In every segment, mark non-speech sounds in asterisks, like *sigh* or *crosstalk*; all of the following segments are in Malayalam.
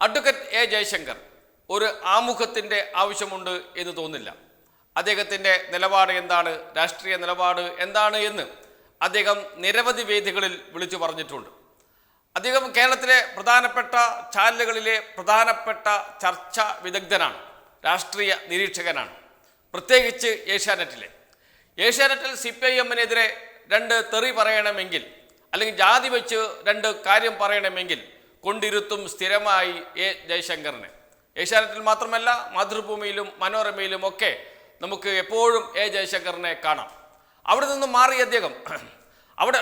അഡ്വക്കേറ്റ് എ ജയശങ്കർ ഒരു ആമുഖത്തിന്റെ ആവശ്യമുണ്ട് എന്ന് തോന്നില്ല. അദ്ദേഹത്തിന്റെ നിലപാട് എന്താണ്? രാഷ്ട്രീയ നിലപാട് എന്താണ് എന്ന് അദ്ദേഹം നിരവധി വേദികളിൽ വിളിച്ചു പറഞ്ഞിട്ടുണ്ട്. അദ്ദേഹം കേരളത്തിലെ പ്രധാനപ്പെട്ട ചാനലുകളിലെ പ്രധാനപ്പെട്ട ചർച്ച വിദഗ്ധനാണ്. രാഷ്ട്രീയ നിരീക്ഷകനാണ്. പ്രത്യേകിച്ച് ഏഷ്യാനെറ്റിലെ. ഏഷ്യാനെറ്റിൽ സി പി ഐ എമ്മിനെതിരെ രണ്ട് തെറി പറയണമെങ്കിൽ അല്ലെങ്കിൽ ജാതി വെച്ച് രണ്ട് കാര്യം പറയണമെങ്കിൽ കൊണ്ടിരുത്തും സ്ഥിരമായി എ ജയശങ്കറിനെ. ഏഷ്യാനെറ്റിൽ മാത്രമല്ല മാതൃഭൂമിയിലും മനോരമയിലും ഒക്കെ നമുക്ക് എപ്പോഴും എ ജയശങ്കറിനെ കാണാം. അവിടെ നിന്ന് മാറി അദ്ദേഹം *clears throat* അവിടെ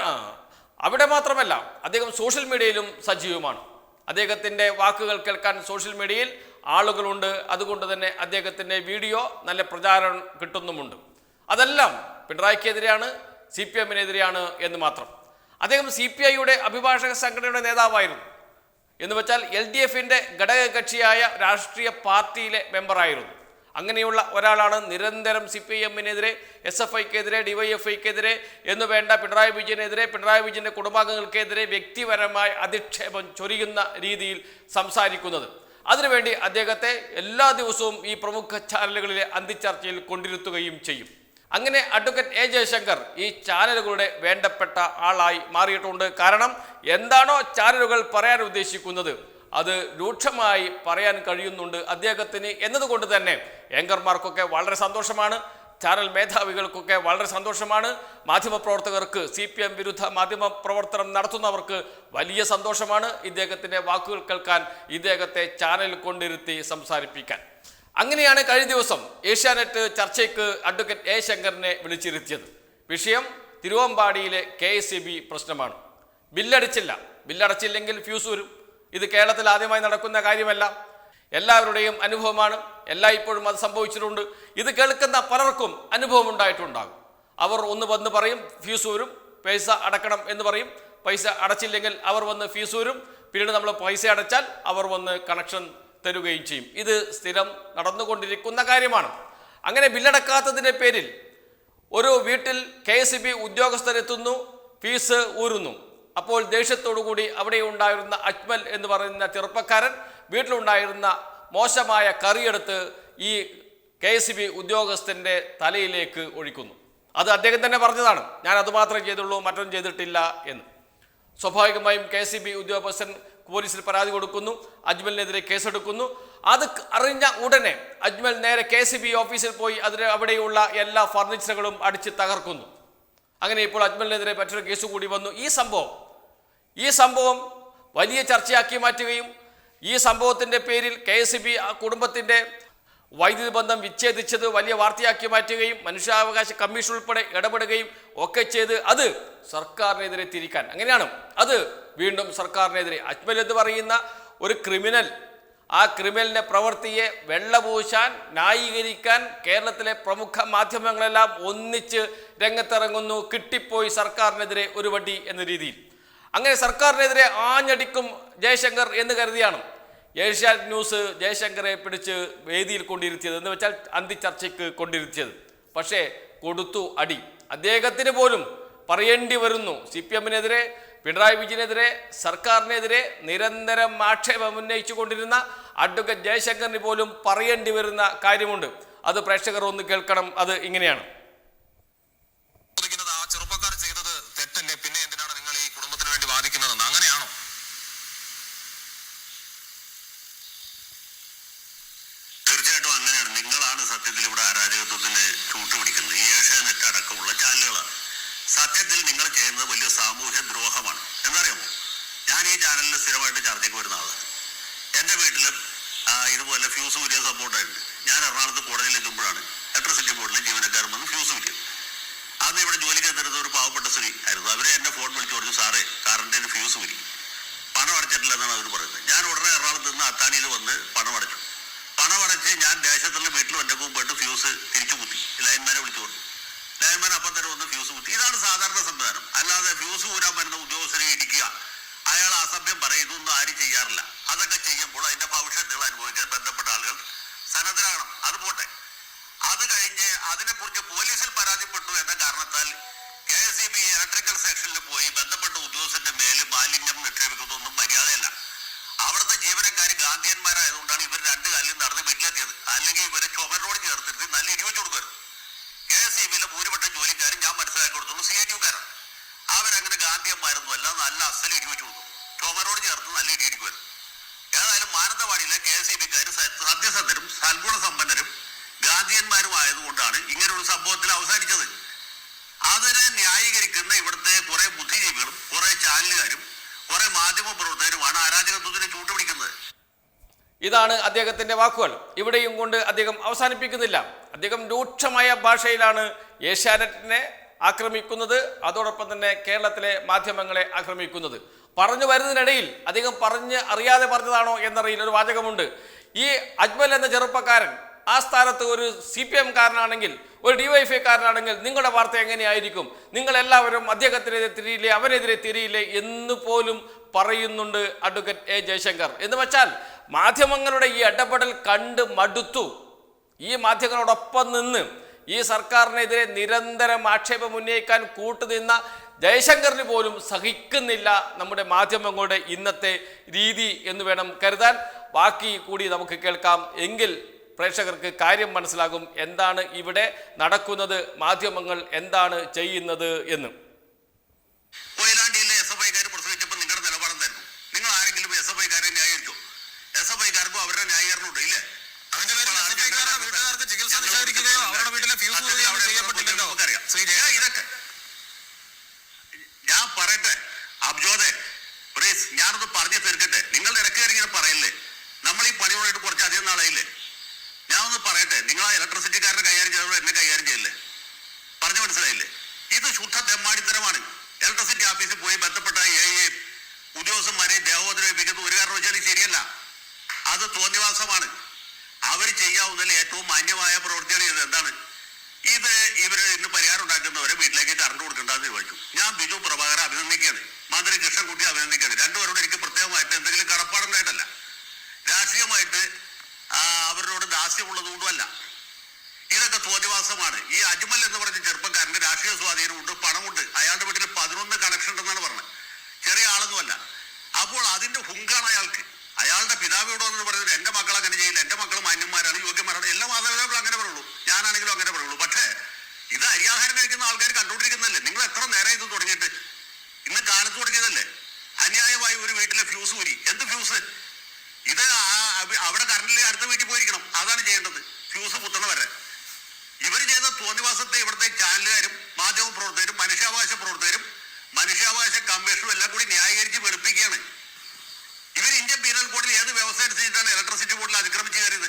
അവിടെ മാത്രമല്ല അദ്ദേഹം സോഷ്യൽ മീഡിയയിലും സജീവമാണ്. അദ്ദേഹത്തിന്റെ വാക്കുകൾ കേൾക്കാൻ സോഷ്യൽ മീഡിയയിൽ ആളുകളുണ്ട്. അതുകൊണ്ട് തന്നെ അദ്ദേഹത്തിന്റെ വീഡിയോ നല്ല പ്രചാരം കിട്ടുന്നുമുണ്ട്. അതെല്ലാം പിണറായിക്കെതിരെയാണ് സി പി എമ്മിനെതിരെയാണ് എന്ന് മാത്രം. അദ്ദേഹം സി പി ഐയുടെ അഭിഭാഷക സംഘടനയുടെ നേതാവായിരുന്നു. എന്ന് വെച്ചാൽ എൽ ഡി എഫിന്റെ ഘടകകക്ഷിയായ രാഷ്ട്രീയ പാർട്ടിയിലെ മെമ്പറായിരുന്നു. അങ്ങനെയുള്ള ഒരാളാണ് നിരന്തരം സി പി എമ്മിനെതിരെ എസ് എഫ് ഐക്കെതിരെ ഡിവൈഎഫ്ഐക്കെതിരെ എന്ന് വേണ്ട പിണറായി വിജയനെതിരെ പിണറായി വിജയന്റെ കുടുംബാംഗങ്ങൾക്കെതിരെ വ്യക്തിപരമായ അധിക്ഷേപം ചൊരിയുന്ന രീതിയിൽ സംസാരിക്കുന്നത്. അതിനുവേണ്ടി അദ്ദേഹത്തെ എല്ലാ ദിവസവും ഈ പ്രമുഖ ചാനലുകളിലെ അന്തിച്ചർച്ചയിൽ കൊണ്ടിരുത്തുകയും ചെയ്യും. അങ്ങനെ അഡ്വക്കേറ്റ് എ ജയശങ്കർ ഈ ചാനലുകളുടെ വേണ്ടപ്പെട്ട ആളായി മാറിയിട്ടുണ്ട്. കാരണം എന്താണോ ചാനലുകൾ പറയാൻ ഉദ്ദേശിക്കുന്നത് അത് രൂക്ഷമായി പറയാൻ കഴിയുന്നുണ്ട് അദ്ദേഹത്തിന് എന്നതുകൊണ്ട് തന്നെ. ഏങ്കർമാർക്കൊക്കെ വളരെ സന്തോഷമാണ് ചാനൽ മേധാവികൾക്കൊക്കെ വളരെ സന്തോഷമാണ് മാധ്യമപ്രവർത്തകർക്ക് സി പി എം വിരുദ്ധ മാധ്യമ പ്രവർത്തനം നടത്തുന്നവർക്ക് വലിയ സന്തോഷമാണ്. ഇദ്ദേഹത്തിന്റെ വാക്കുകൾ കേൾക്കാൻ ഇദ്ദേഹത്തെ ചാനൽ കൊണ്ടിരുത്തി സംസാരിപ്പിക്കാൻ. അങ്ങനെയാണ് കഴിഞ്ഞ ദിവസം ഏഷ്യാനെറ്റ് ചർച്ചയ്ക്ക് അഡ്വക്കേറ്റ് എ ശങ്കറിനെ വിളിച്ചിരുത്തിയത്. വിഷയം തിരുവമ്പാടിയിലെ കെ എസ് പ്രശ്നമാണ്. ബില്ലടിച്ചില്ല. ബില്ലടച്ചില്ലെങ്കിൽ ഫ്യൂസ് വരും. ഇത് കേരളത്തിൽ ആദ്യമായി നടക്കുന്ന കാര്യമല്ല. എല്ലാവരുടെയും അനുഭവമാണ്. എല്ലാ ഇപ്പോഴും അത് സംഭവിച്ചിട്ടുണ്ട്. ഇത് കേൾക്കുന്ന പലർക്കും അനുഭവം ഉണ്ടായിട്ടുണ്ടാകും അവർ ഒന്ന് വന്ന് പറയും ഫീസ് വരും. പൈസ അടക്കണം എന്ന് പറയും. പൈസ അടച്ചില്ലെങ്കിൽ അവർ വന്ന് ഫീസ് വരും. പിന്നീട് നമ്മൾ പൈസ അടച്ചാൽ അവർ വന്ന് കണക്ഷൻ തരുകയും ചെയ്യും. ഇത് സ്ഥിരം നടന്നുകൊണ്ടിരിക്കുന്ന കാര്യമാണ്. അങ്ങനെ ബില്ലടക്കാത്തതിന്റെ പേരിൽ ഒരു വീട്ടിൽ കെ എസ് ബി ഉദ്യോഗസ്ഥരെത്തുന്നു ഫീസ് ഊരുന്നു. അപ്പോൾ ദേഷ്യത്തോടു കൂടി അവിടെ ഉണ്ടായിരുന്ന അജ്മൽ എന്ന് പറയുന്ന ചെറുപ്പക്കാരൻ വീട്ടിലുണ്ടായിരുന്ന മോശമായ കറിയെടുത്ത് ഈ കെ എസ് ബി ഉദ്യോഗസ്ഥന്റെ തലയിലേക്ക് ഒഴിക്കുന്നു. അത് അദ്ദേഹം തന്നെ പറഞ്ഞതാണ് ഞാൻ അതുമാത്രമേ ചെയ്തുള്ളൂ മറ്റൊന്നും ചെയ്തിട്ടില്ല എന്ന്. സ്വാഭാവികമായും കെ സി ബി ഉദ്യോഗസ്ഥൻ പോലീസിൽ പരാതി കൊടുക്കുന്നു അജ്മലിനെതിരെ കേസെടുക്കുന്നു. അത് അറിഞ്ഞ ഉടനെ അജ്മൽ നേരെ കെ സി ബി ഓഫീസിൽ പോയി അതിന് അവിടെയുള്ള എല്ലാ ഫർണിച്ചറുകളും അടിച്ച് തകർക്കുന്നു. അങ്ങനെ ഇപ്പോൾ അജ്മലിനെതിരെ മറ്റൊരു കേസ് കൂടി വന്നു. ഈ സംഭവം ഈ സംഭവം വലിയ ചർച്ചയാക്കി മാറ്റുകയും ഈ സംഭവത്തിന്റെ പേരിൽ കെ എസ് ബി കുടുംബത്തിന്റെ വൈദ്യുതി ബന്ധം വിച്ഛേദിച്ചത് വലിയ വാർത്തയാക്കി മാറ്റുകയും മനുഷ്യാവകാശ കമ്മീഷൻ ഉൾപ്പെടെ ഇടപെടുകയും ഒക്കെ ചെയ്ത് അത് സർക്കാരിനെതിരെ തിരിക്കാൻ. അങ്ങനെയാണ്. അത് വീണ്ടും സർക്കാരിനെതിരെ. അജ്മൽ എന്ന് പറയുന്ന ഒരു ക്രിമിനൽ ആ ക്രിമിനലിന്റെ പ്രവൃത്തിയെ വെള്ളപൂശാൻ ന്യായീകരിക്കാൻ കേരളത്തിലെ പ്രമുഖ മാധ്യമങ്ങളെല്ലാം ഒന്നിച്ച് രംഗത്തിറങ്ങുന്നു. കിട്ടിപ്പോയി സർക്കാരിനെതിരെ ഒരു വടി എന്ന രീതിയിൽ. അങ്ങനെ സർക്കാരിനെതിരെ ആഞ്ഞടിക്കും ജയശങ്കർ എന്ന് കരുതിയാണ്. ഏഷ്യാനെറ്റ് ന്യൂസ് ജയശങ്കറെ പിടിച്ച് വേദിയിൽ കൊണ്ടിരുത്തിയത്. എന്ന് വെച്ചാൽ അന്തിച്ചർച്ചയ്ക്ക് കൊണ്ടിരുത്തിയത്. പക്ഷേ കൊടുത്തു അടി. അദ്ദേഹത്തിന് പോലും പറയേണ്ടി വരുന്നു. സി പി എമ്മിനെതിരെ പിണറായി വിജയനെതിരെ സർക്കാരിനെതിരെ നിരന്തരം ആക്ഷേപം ഉന്നയിച്ചു കൊണ്ടിരുന്ന അഡ്വക്കേറ്റ് ജയശങ്കറിന് പോലും പറയേണ്ടി വരുന്ന കാര്യമുണ്ട്. അത് പ്രേക്ഷകർ ഒന്ന് കേൾക്കണം. അത് ഇങ്ങനെയാണ് ചോദിക്കുന്നത് ആ ചെറുപ്പക്കാർ ചെയ്തത് തെറ്റല്ലേ പിന്നെ എന്തിനാണ് നിങ്ങൾ ഈ കുടുംബത്തിന് വേണ്ടി വാദിക്കുന്നതെന്ന് അങ്ങനെയാണോ തീർച്ചയായിട്ടും അങ്ങനെയാണ് നിങ്ങളാണ് സത്യത്തിൽ ഇവിടെ അരാജകത്വത്തിന് ചൂട്ടുപിടിക്കുന്നത് ഈ ഏഷ്യാനെറ്റ് അടക്കമുള്ള ചാനലുകളാണ്. സത്യത്തിൽ നിങ്ങൾ ചെയ്യുന്നത് വലിയ സാമൂഹ്യ ദ്രോഹമാണ്. എന്നറിയാമോ ഞാൻ ഈ ചാനലിൽ സ്ഥിരമായിട്ട് ചർച്ചയ്ക്ക് വരുന്ന ആളാണ്. എന്റെ വീട്ടിലും ഇതുപോലെ ഫ്യൂസ് ഊരിയ സപ്പോർട്ടായിട്ടുണ്ട് ഞാൻ എറണാകുളത്ത് കോടതിയിൽ എത്തുമ്പോഴാണ് ഇലക്ട്രിസിറ്റി ബോർഡിലെ ജീവനക്കാരൻ വന്ന് ഫ്യൂസ് ഊരിയത് അന്ന് ഇവിടെ ജോലിക്ക് എത്തരുന്ന ഒരു പാവപ്പെട്ട സ്ത്രീ ആയിരുന്നു. അവരെ എന്നെ ഫോൺ വിളിച്ച് പറഞ്ഞു സാറേ കറണ്ടിന് ഫ്യൂസ് ഊരി പണം അടച്ചിട്ടില്ല എന്നാണ് അവർ പറയുന്നത്. ഞാൻ ഉടനെ എറണാകുളത്ത് നിന്ന് അത്താണിയിൽ വന്ന് പണം അടച്ചു. പണം അടച്ച് ഞാൻ ദേശത്തുള്ള വീട്ടിൽ എന്റെ പോയിട്ട് ഫ്യൂസ് തിരിച്ചു കുത്തി. ലൈൻമാനെ വിളിച്ചു കൊടുത്തു. ലൈൻമാൻ അപ്പം തന്നെ ഒന്ന് ഫ്യൂസ് കുത്തി. ഇതാണ് സാധാരണ സംവിധാനം. അല്ലാതെ ഫ്യൂസ് ഊരാൻ വരുന്ന ഉദ്യോഗസ്ഥരെ ഇടിക്കുക. അയാൾ അസഭ്യം പറയും ഇതൊന്നും ആരും പണിക്കാരും ജോലിക്കാരും ഞാൻ മനസ്സിലാക്കി കൊടുത്തുള്ളൂ സി ഐ ടിക്കാരാണ് അവരങ്ങനെ ഗാന്ധിയന്മാരൊന്നും അല്ല. നല്ല അസൽ ഇടിവെച്ചു കൊടുത്തു ടോമറോട് ചേർത്ത് നല്ല ഇടി ഇടിക്കുമായിരുന്നു. ഏതായാലും മാനന്തവാടിയിലെ കെ എസ് ഇ ബിക്കാർ സത്യസന്ധരും സൽഗുണ സമ്പന്നരും ഗാന്ധിയന്മാരും ആയതുകൊണ്ടാണ് ഇങ്ങനെയൊരു സംഭവത്തിൽ അവസാനിച്ചത്. അതിനെ ന്യായീകരിക്കുന്ന ഇവിടുത്തെ കുറെ ബുദ്ധിജീവികളും കുറെ ചാനലുകാരും ഇതാണ് അദ്ദേഹത്തിന്റെ വാക്കുകൾ. ഇവിടെയും കൊണ്ട് അദ്ദേഹം അവസാനിപ്പിക്കുന്നില്ല. അദ്ദേഹം രൂക്ഷമായ ഭാഷയിലാണ് ഏഷ്യാനെറ്റിനെ ആക്രമിക്കുന്നത് അതോടൊപ്പം തന്നെ കേരളത്തിലെ മാധ്യമങ്ങളെ ആക്രമിക്കുന്നത്. പറഞ്ഞു വരുന്നതിനിടയിൽ അദ്ദേഹം പറഞ്ഞ് അറിയാതെ പറഞ്ഞതാണോ എന്നറിയില്ല. ഒരു വാചകമുണ്ട്. ഈ അജ്മൽ എന്ന ചെറുപ്പക്കാരൻ ആ സ്ഥാനത്ത് ഒരു സി പി എം കാരനാണെങ്കിൽ ഒരു ഡിവൈഫൈക്കാരനാണെങ്കിൽ നിങ്ങളുടെ വാർത്ത എങ്ങനെയായിരിക്കും? നിങ്ങളെല്ലാവരും അദ്ദേഹത്തിനെതിരെ തിരിയില്ലേ അവനെതിരെ തിരിയില്ലേ എന്ന് പോലും പറയുന്നുണ്ട് അഡ്വക്കേറ്റ് എ ജയശങ്കർ. എന്ന് വെച്ചാൽ മാധ്യമങ്ങളുടെ ഈ ഇടപെടൽ കണ്ട് മടുത്തു. ഈ മാധ്യമങ്ങളോടൊപ്പം നിന്ന് ഈ സർക്കാരിനെതിരെ നിരന്തരം ആക്ഷേപം ഉന്നയിക്കാൻ കൂട്ടുനിന്ന ജയശങ്കറിന് പോലും സഹിക്കുന്നില്ല നമ്മുടെ മാധ്യമങ്ങളുടെ ഇന്നത്തെ രീതി എന്ന് വേണം കരുതാൻ. ബാക്കി കൂടി നമുക്ക് കേൾക്കാം. എങ്കിൽ പ്രേക്ഷകർക്ക് കാര്യം മനസ്സിലാകും എന്താണ് ഇവിടെ നടക്കുന്നത് മാധ്യമങ്ങൾ എന്താണ് ചെയ്യുന്നത് എന്ന് കൊയിലാണ്ടിയിലെ എസ് എഫ് ഐക്കാർ പ്രസവിച്ചപ്പോൾ നിങ്ങളുടെ നിലപാടെന്തായിരുന്നു നിങ്ങൾ ആരെങ്കിലും എസ് എഫ് ഐക്കാരെ ന്യായീകരിച്ചോ എസ് എഫ് ഐക്കാർക്കും അവരുടെ ന്യായീകരണമുണ്ട് ഇല്ലേ അതിന്റെ പേരിൽ എസ് എഫ് ഐക്കാരുടെ വീട്ടുകാർക്ക് ചികിത്സ നിഷേധിക്കുകയോ അവരുടെ വീട്ടിലെ ഫീസ് പോവുകയോ ഒന്നും ചെയ്യപ്പെട്ടില്ലല്ലോ നമുക്കറിയാം. ശ്രീ ഏ, ജയശങ്കർ ഇതൊക്കെ ഞാൻ പറയട്ടെ അബ്ജോദെ പ്ലീസ് ഞാനൊന്ന് പറഞ്ഞു തീർക്കട്ടെ നിങ്ങളുടെ ഇടയ്ക്ക് കയറി ഇങ്ങനെ പറയല്ലേ നമ്മൾ ഈ പണിയോടായിട്ട് കുറച്ച് അധികം നാളായില്ലേ ഞാൻ ഒന്ന് പറയട്ടെ നിങ്ങൾ ആ ഇലക്ട്രിസിറ്റിക്കാരനെ കൈകാര്യം ചെയ്തപ്പോൾ എന്നെ കൈകാര്യം ചെയ്യല്ലേ പറഞ്ഞു മനസ്സിലായില്ലേ ഇത് ശുദ്ധ തെമ്മാടിത്തരമാണ് ഇലക്ട്രിസിറ്റി ഓഫീസിൽ പോയി ബന്ധപ്പെട്ട എ ഉദ്യോഗസ്ഥന്മാരെ ദേഹോദരവേൽപ്പിക്കുന്നത് ഒരു കാരണവശാലും ശരിയല്ല. അത് തോന്നിവാസമാണ്. അവർ ചെയ്യാവുന്നതിൽ ഏറ്റവും മാന്യമായ പ്രവൃത്തിയാണ് ഇത്. എന്താണ്? ഇത് ഇവർ ഇന്ന് പരിഹാരം ഉണ്ടാക്കുന്നവരെ വീട്ടിലേക്ക് കറണ്ട് കൊടുക്കേണ്ടെന്ന് ചോദിച്ചു ഞാൻ ബിജു പ്രഭാകരെ അഭിനന്ദിക്കുകയാണ്. മന്ത്രി കൃഷ്ണൻകുട്ടി അഭിനന്ദിക്കുകയാണ്. രണ്ടുപേരോട് എനിക്ക് പ്രത്യേകമായിട്ട് എന്തെങ്കിലും കടപ്പാടുണ്ടായിട്ടല്ല. രാഷ്ട്രീയമായിട്ട് അവരോട് ദാസ്യമുള്ളത് കൊണ്ടുമല്ല ഇതൊക്കെ തോന്നിവാസമാണ്. ഈ അജ്മൽ എന്ന് പറഞ്ഞ ചെറുപ്പക്കാരന്റെ രാഷ്ട്രീയ സ്വാധീനമുണ്ട് പണമുണ്ട്. അയാളുടെ വീട്ടിൽ പതിനൊന്ന് കണക്ഷൻ ഉണ്ടെന്നാണ് പറഞ്ഞത്. ചെറിയ ആളൊന്നുമല്ല. അപ്പോൾ അതിന്റെ ഹുങ്കാണ് അയാൾക്ക്. അയാളുടെ പിതാവിയോട് എന്ന് പറയുന്നത് എന്റെ മക്കൾ അങ്ങനെ ചെയ്യില്ല. എന്റെ മക്കൾ മാന്യന്മാരാണ് യോഗ്യന്മാരാണ്. എല്ലാ മാതാപിതാക്കളും അങ്ങനെ പറയുള്ളൂ. ഞാനാണെങ്കിലും അങ്ങനെ പറയുള്ളൂ. പക്ഷേ ഇത് അരിയാഹാരം കഴിക്കുന്ന ആൾക്കാർ കണ്ടുകൊണ്ടിരിക്കുന്നതല്ലേ നിങ്ങൾ എത്ര നേരം ഇത് തുടങ്ങിയിട്ട് ഇന്ന് കാലത്ത് തുടങ്ങിയതല്ലേ അന്യായമായി ഒരു വീട്ടിലെ ഫ്യൂസ് ഊരി എന്ത് ഫ്യൂസ് ഇത് ആ- അവ- അവിടെ കറണ്ടിൽ അടുത്ത വീട്ടിൽ പോയിരിക്കണം അതാണ് ചെയ്യേണ്ടത് ഫ്യൂസ് കുത്തണ വരെ ഇവർ ചെയ്ത തോന്നിവാസത്തെ ഇവിടുത്തെ ചാനലുകാരും മാധ്യമ പ്രവർത്തകരും മനുഷ്യാവകാശ പ്രവർത്തകരും മനുഷ്യാവകാശ കമ്മീഷനും എല്ലാം കൂടി ന്യായീകരിച്ച് വെളുപ്പിക്കുകയാണ് ഇവർ ഇന്ത്യൻ പീനൽ കോഡിൽ ഏത് വ്യവസ്ഥ അനുസരിച്ചിട്ടാണ് ഇലക്ട്രിസിറ്റി ബോർഡിൽ അതിക്രമിച്ച് കയറിയത്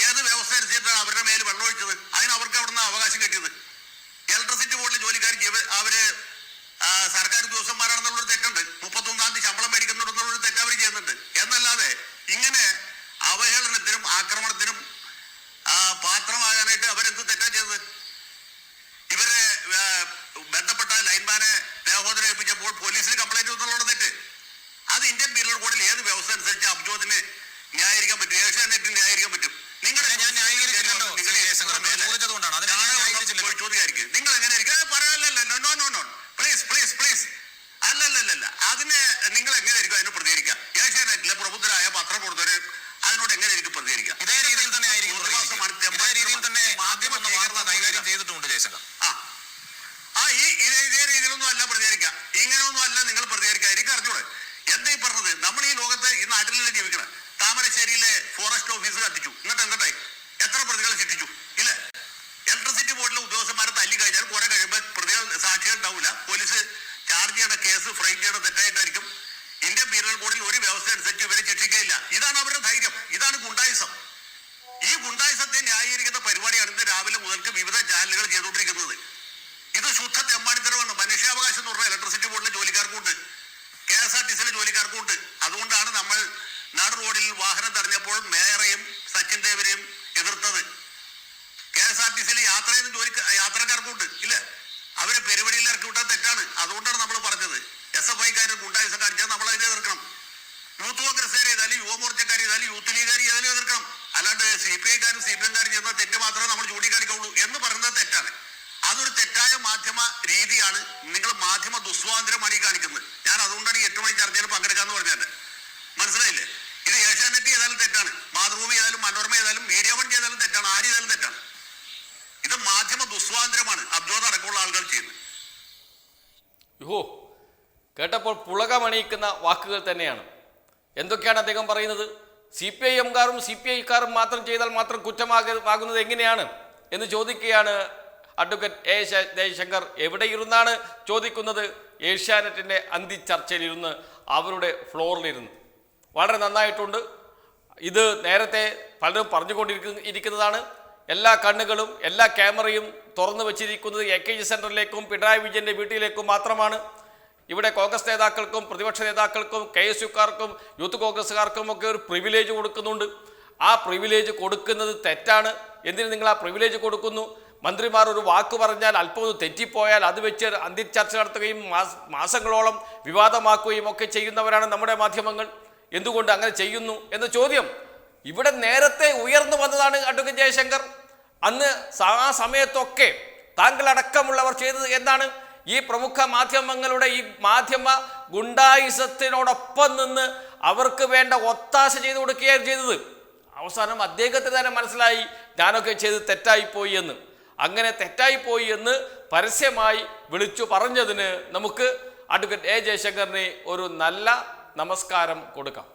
ഏത് വ്യവസ്ഥ അനുസരിച്ചിട്ടാണ് അവരുടെ മേൽ വെള്ളമൊഴിച്ചത് അതിന് അവർക്ക് അവിടുന്ന് അവകാശം കിട്ടിയത് ഇലക്ട്രിസിറ്റി ബോർഡിലെ ജോലിക്കാർ ജീവ അവർ ആ, സർക്കാർ ഉദ്യോഗസ്ഥന്മാരാണെന്നുള്ളൊരു തെറ്റുണ്ട് മുപ്പത്തൊന്നാം തീയതി ശമ്പളം മേടിക്കുന്നുണ്ടെന്നുള്ളൊരു തെറ്റ് അവർ ചെയ്യുന്നുണ്ട് എന്നല്ലാതെ ഇങ്ങനെ അവഹേളനത്തിനും ആക്രമണത്തിനും ആ, പാത്രമാകാനായിട്ട് അവരെന്ത് തെറ്റാ ചെയ്തത് ഇവരെ ആ, ബന്ധപ്പെട്ട ലൈൻമാനെ ദേഹോദരം ഏൽപ്പിച്ചപ്പോൾ പോലീസിന് കംപ്ലൈന്റ് എന്നുള്ളത് തെറ്റ് അത് ഇന്ത്യൻ പീനൽ കോഡിൽ ഏത് വ്യവസ്ഥ അനുസരിച്ച് അബ്ജോദിനെ ന്യായീകരിക്കാൻ പറ്റും ഏഷ്യാനെറ്റിന് ന്യായീകരിക്കാൻ പറ്റും നിങ്ങളുടെ അതിനെ ഞാൻ ന്യായീകരിച്ചില്ലല്ലോ, നിങ്ങൾ ശ്രീ ജയശങ്കർ. നിങ്ങൾ ചോദിച്ചതുകൊണ്ടാണ്. അതിനെ ഞാൻ ഞാനൊന്ന് ന്യായീകരിച്ചില്ലല്ലോ. പോയി ചോദിക്കായിരിക്കും നിങ്ങൾ എങ്ങനെ ഇരിക്കും പറയാനല്ലോ no no no please please please അല്ലല്ലല്ല അതിന് നിങ്ങൾ എങ്ങനെ ആയിരിക്കും അതിന് പ്രതികരിക്കാം ഏഷ്യാനെറ്റിലെ പ്രബുദ്ധരായ പത്രപ്രവർത്തകർ അതിനോട് എങ്ങനെ ആയിരിക്കും പ്രതികരിക്കാം ഇതേ രീതിയിൽ തന്നെ ആയിരിക്കും തോന്നിവാസമാണ്, പ്രതികരിക്കുക. ഇതേ രീതിയിൽ തന്നെ മാധ്യമ മാധ്യമ വാർത്ത ഭീകരത കൈകാര്യം ചെയ്തിട്ടുണ്ട് ജയശങ്കർ ആ ആ ഈ ഇതേ ഇതേ രീതിയിലൊന്നും അല്ല പ്രതികരിക്കാം ഇങ്ങനെയൊന്നും അല്ല നിങ്ങൾ പ്രതികരിക്കുക എനിക്ക് അറിഞ്ഞൂടെ എന്താ ഈ പറഞ്ഞത് നമ്മൾ ഈ ലോകത്ത് ഈ നാട്ടിലല്ലേ ജീവിക്കണം താമരശ്ശേരിയിലെ ഫോറസ്റ്റ് ഓഫീസ് കത്തിച്ചു എന്നിട്ട് എന്തായി എത്ര പ്രതികളെ ശിക്ഷിച്ചു ഇല്ല ഇലക്ട്രിസിറ്റി ബോർഡിലെ ഉദ്യോഗസ്ഥന്മാരെ തല്ലി കഴിഞ്ഞാൽ കുറെ കഴിയുമ്പോൾ പ്രതികൾ സാക്ഷികൾ ഉണ്ടാവില്ല പോലീസ് ചാർജ് ചെയ്യണ കേസ് ഫ്രൈറ്റ് ചെയ്യണ തെറ്റായിട്ടായിരിക്കും ഇന്ത്യൻ പീനൽ കോഡിൽ ഒരു വ്യവസ്ഥ അനുസരിച്ച് ഇവരെ ശിക്ഷിക്കുകയില്ല ഇതാണ് അവരുടെ ധൈര്യം ഇതാണ് ഗുണ്ടായുസം ഈ ഗുണ്ടായുസത്തെ ന്യായീകരിക്കുന്ന പരിപാടിയാണ് ഇന്ന് രാവിലെ മുതൽക്ക് വിവിധ ചാനലുകൾ ചെയ്തുകൊണ്ടിരിക്കുന്നത് ഇത് ശുദ്ധ തെമ്മാടിത്തരമാണ് മനുഷ്യാവകാശം എന്ന് പറഞ്ഞാൽ ഇലക്ട്രിസിറ്റി ബോർഡിലെ ജോലിക്കാർക്കുണ്ട് കെ ജോലിക്കാർക്കും ആർ ടി സിയിലെ ജോലിക്കാർക്കുണ്ട് അതുകൊണ്ടാണ് നമ്മൾ നാട് റോഡിൽ വാഹനം തടഞ്ഞപ്പോൾ മേയറെയും സച്ചിൻ ദേവിനെയും എതിർത്തത്. കെ എസ് ആർ ടി സിയിൽ യാത്ര ചെയ്യുന്ന ജോലി യാത്രക്കാർക്കുണ്ട് ഇല്ല? അവരെ പെരുവഴിയിൽ ഇറക്കി വിട്ടാൽ തെറ്റാണ്. അതുകൊണ്ടാണ് നമ്മൾ പറഞ്ഞത്. എസ് എഫ് ഐക്കാരും ഗുണ്ടായുസം കാണിച്ചാൽ നമ്മൾ അതിനെ എതിർക്കണം. യൂത്ത് കോൺഗ്രസ്സുകാർ ചെയ്താലും യുവമോർച്ചക്കാർ ചെയ്താലും യൂത്ത് ലീഗുകാർ ചെയ്താലും എതിർക്കണം. അല്ലാണ്ട് സി പി ഐക്കാരും സി പി എംകാരും ചെയ്യുന്ന തെറ്റ് മാത്രമേ നമ്മൾ ചൂണ്ടിക്കാണിക്കുള്ളൂ എന്ന് പറയുന്നത് തെറ്റാണ് അതൊരു തെറ്റായ മാധ്യമ രീതിയാണ് നിങ്ങൾ മാധ്യമ ദുസ്വാതന്ത്ര്യമാണ് ഈ കാണിക്കുന്നത് ഞാൻ അതുകൊണ്ടാണ് ഈ എട്ട് മണി ചർച്ചയിൽ പങ്കെടുക്കാന്ന് പറഞ്ഞത് മനസ്സിലായില്ലേ ഇത് ഏഷ്യാനെറ്റ് ചെയ്താലും തെറ്റാണ് മാതൃഭൂമി ചെയ്താലും മനോരമ ചെയ്താലും മീഡിയ വൺ ചെയ്താലും തെറ്റാണ് ആര് ചെയ്താലും തെറ്റാണ് ഇത് മാധ്യമ ദുസ്വാതന്ത്ര്യമാണ് അബ്ജോദ് അടക്കമുള്ള ആളുകൾ ചെയ്യുന്നത് യോ കേട്ടപ്പോൾ പുളകമണിയിക്കുന്ന വാക്കുകൾ തന്നെയാണ്. എന്തൊക്കെയാണ് അദ്ദേഹം പറയുന്നത്? സി പി ഐ എംകാരും സി പി ഐക്കാരും മാത്രം ചെയ്താൽ മാത്രം കുറ്റമാകുന്നത് എങ്ങനെയാണ്? എന്ന് ചോദിക്കുകയാണ് അഡ്വക്കേറ്റ് എ ജയശങ്കർ. എവിടെ ഇരുന്നാണ് ചോദിക്കുന്നത്? ഏഷ്യാനെറ്റിന്റെ അന്തി ചർച്ചയിലിരുന്ന് അവരുടെ ഫ്ലോറിലിരുന്ന്. വളരെ നന്നായിട്ടുണ്ട്. ഇത് നേരത്തെ പലരും പറഞ്ഞുകൊണ്ടിരിക്കുന്ന ഇരിക്കുന്നതാണ്. എല്ലാ കണ്ണുകളും എല്ലാ ക്യാമറയും തുറന്നു വച്ചിരിക്കുന്നത് എ കെ ജി സെന്ററിലേക്കും പിണറായി വിജയന്റെ വീട്ടിലേക്കും മാത്രമാണ്. ഇവിടെ കോൺഗ്രസ് നേതാക്കൾക്കും പ്രതിപക്ഷ നേതാക്കൾക്കും കെ എസ് യുക്കാർക്കും യൂത്ത് കോൺഗ്രസ്സുകാർക്കും ഒക്കെ ഒരു പ്രിവിലേജ് കൊടുക്കുന്നുണ്ട്. ആ പ്രിവിലേജ് കൊടുക്കുന്നത് തെറ്റാണ്. എന്തിന് നിങ്ങൾ ആ പ്രിവിലേജ് കൊടുക്കുന്നു? മന്ത്രിമാർ ഒരു വാക്ക് പറഞ്ഞാൽ അല്പം ഒന്ന് തെറ്റിപ്പോയാൽ അത് വെച്ച് അന്തിച്ചർച്ച നടത്തുകയും മാസ- മാസങ്ങളോളം വിവാദമാക്കുകയും ഒക്കെ ചെയ്യുന്നവരാണ് നമ്മുടെ മാധ്യമങ്ങൾ. എന്തുകൊണ്ട് അങ്ങനെ ചെയ്യുന്നു? എന്ന ചോദ്യം. ഇവിടെ നേരത്തെ ഉയർന്നു വന്നതാണ് അഡ്വക്കേറ്റ് ജയശങ്കർ. അന്ന് ആ സമയത്തൊക്കെ താങ്കൾ അടക്കമുള്ളവർ ചെയ്തത് എന്താണ്? ഈ പ്രമുഖ മാധ്യമങ്ങളുടെ ഈ മാധ്യമ ഗുണ്ടായുസത്തിനോടൊപ്പം നിന്ന് അവർക്ക് വേണ്ട ഒത്താശ ചെയ്തു കൊടുക്കുകയാണ് ചെയ്തത്. അവസാനം അദ്ദേഹത്തിന് തന്നെ മനസ്സിലായി ഞാനൊക്കെ ചെയ്ത് തെറ്റായിപ്പോയി എന്ന്. അങ്ങനെ തെറ്റായിപ്പോയി എന്ന് പരസ്യമായി വിളിച്ചു പറഞ്ഞതിന് നമുക്ക് അഡ്വക്കേറ്റ് എ ജയശങ്കറിനെ ഒരു നല്ല നമസ്കാരം കൊടുക്കാം.